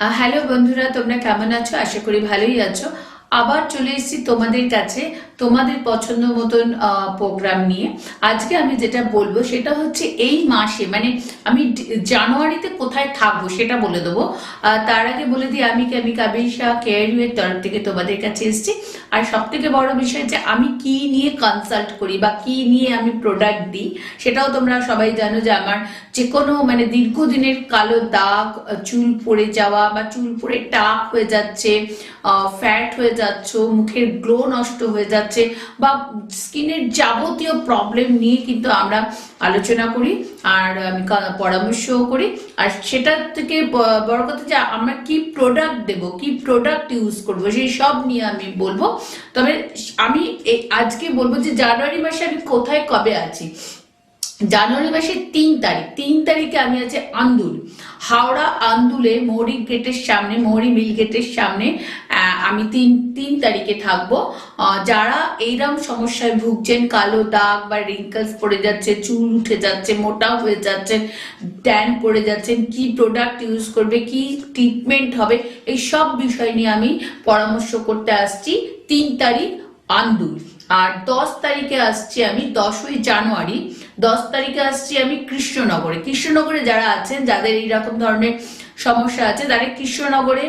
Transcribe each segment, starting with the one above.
Hello বন্ধুরা তোমরা কেমন আছো? আশা করি ভালোই আছো। আবার চলে এসেছি তোমাদের কাছে, তোমাদের পছন্দ মতন প্রোগ্রাম নিয়ে। আজকে আমি যেটা বলব সেটা হচ্ছে এই মাসে মানে আমি জানুয়ারিতে কোথায় থাকব সেটা বলে দেবো। তার আগে বলে দিই, আমি আমি শাহ এর তরফ থেকে তোমাদের কাছে এসেছি। আর সব থেকে বড় বিষয় যে আমি কি নিয়ে কনসাল্ট করি বা কি নিয়ে আমি প্রোডাক্ট দিই, সেটাও তোমরা সবাই জানো যে আমার যে কোনো মানে দীর্ঘদিনের কালো দাগ, চুল পড়ে যাওয়া বা চুল পড়ে টাক হয়ে যাচ্ছে ফ্যাট হয়ে যাচ্ছ মুখের গ্লো নষ্ট হয়ে যাচ্ছে বা স্কিনের যাবতীয় প্রবলেম নিয়ে কিন্তু আমরা আলোচনা করি আর আমি পরামর্শও করি। আর সেটার থেকে বড় কথা যে আমরা কি প্রোডাক্ট দেব, কি প্রোডাক্ট ইউজ করব, সেই সব নিয়ে আমি বলব। তবে আমি আজকে বলব যে জানুয়ারি মাসে আমি কোথায় কবে আছি? জানুয়ারি মাসের তিন তারিখ। তিন তারিখে আমি আছি আন্দুল। হাওড়া আন্দুলে মৌরি গেটের সামনে, মৌরি মিল গেটের সামনে আমি তিন তিন তারিখে থাকব। যারা এইরকম সমস্যায় ভুগছেন, কালো দাগ বা রিঙ্কলস পড়ে যাচ্ছে, চুল উঠে যাচ্ছে, মোটা হয়ে যাচ্ছেন ট্যান পড়ে যাচ্ছেন, কি প্রোডাক্ট ইউজ করবে, কি ট্রিটমেন্ট হবে, এই সব বিষয় নিয়ে আমি পরামর্শ করতে আসছি। তিন তারিখ আন্দুল। আর দশ তারিখে আসছি আমি দশই জানুয়ারি, দশ তারিখে আসছি আমি কৃষ্ণনগরে। কৃষ্ণনগরে যারা আছেন, যাদের এই রকম ধরনের সমস্যা আছে, তারা কৃষ্ণনগরে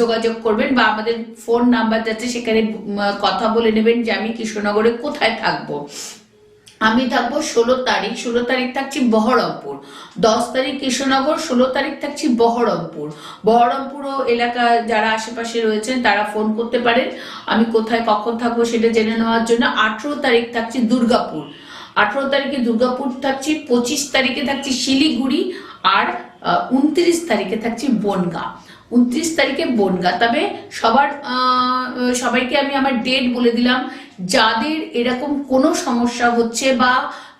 যোগাযোগ করবেন বা আমাদের ফোন নাম্বার যাচ্ছে, সেখানে কথা বলে নেবেন যে আমি কৃষ্ণনগরে কোথায় থাকব। আমি থাকব ষোলো তারিখ ষোলো তারিখ থাকছি বহরমপুর। দশ তারিখ কৃষ্ণনগর, ষোলো তারিখ থাকছি বহরমপুর। বহরমপুর ও এলাকা যারা আশেপাশে রয়েছেন, তারা ফোন করতে পারেন। আমি কোথায় কখন থাকব সেটা জেনে নেওয়ার জন্য আঠেরো তারিখ থাকছি দুর্গাপুর। আঠেরো তারিখে দুর্গাপুর থাকছি, পঁচিশ তারিখে থাকছি শিলিগুড়ি আর উনত্রিশ তারিখে থাকছি বনগা। উনত্রিশ তারিখে বনগা। তবে সবার সবাইকে আমি আমার ডেট বলে দিলাম। যাদের এরকম কোনো সমস্যা হচ্ছে বা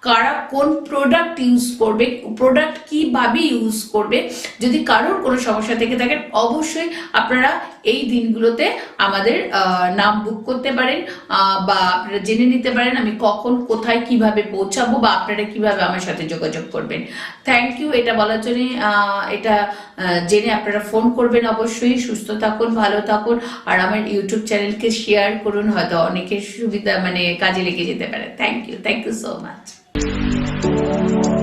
কারা কোন প্রোডাক্ট ইউজ করবে প্রোডাক্ট কীভাবে ইউজ করবে, যদি কারোর কোনো সমস্যা থেকে থাকেন অবশ্যই আপনারা এই দিনগুলোতে আমাদের নাম বুক করতে পারেন বা আপনারা জেনে নিতে পারেন আমি কখন, কোথায়, কীভাবে পৌঁছাবো বা আপনারা কীভাবে আমার সাথে যোগাযোগ করবেন। থ্যাংক ইউ এটা বলার জন্য এটা জেনে আপনারা ফোন করবেন অবশ্যই। সুস্থ থাকুন, ভালো থাকুন, আর আমার ইউটিউব চ্যানেলকে শেয়ার করুন, হয়তো অনেকের সুবিধা মানে কাজে লেগে যেতে পারে। Thank you thank you so much Música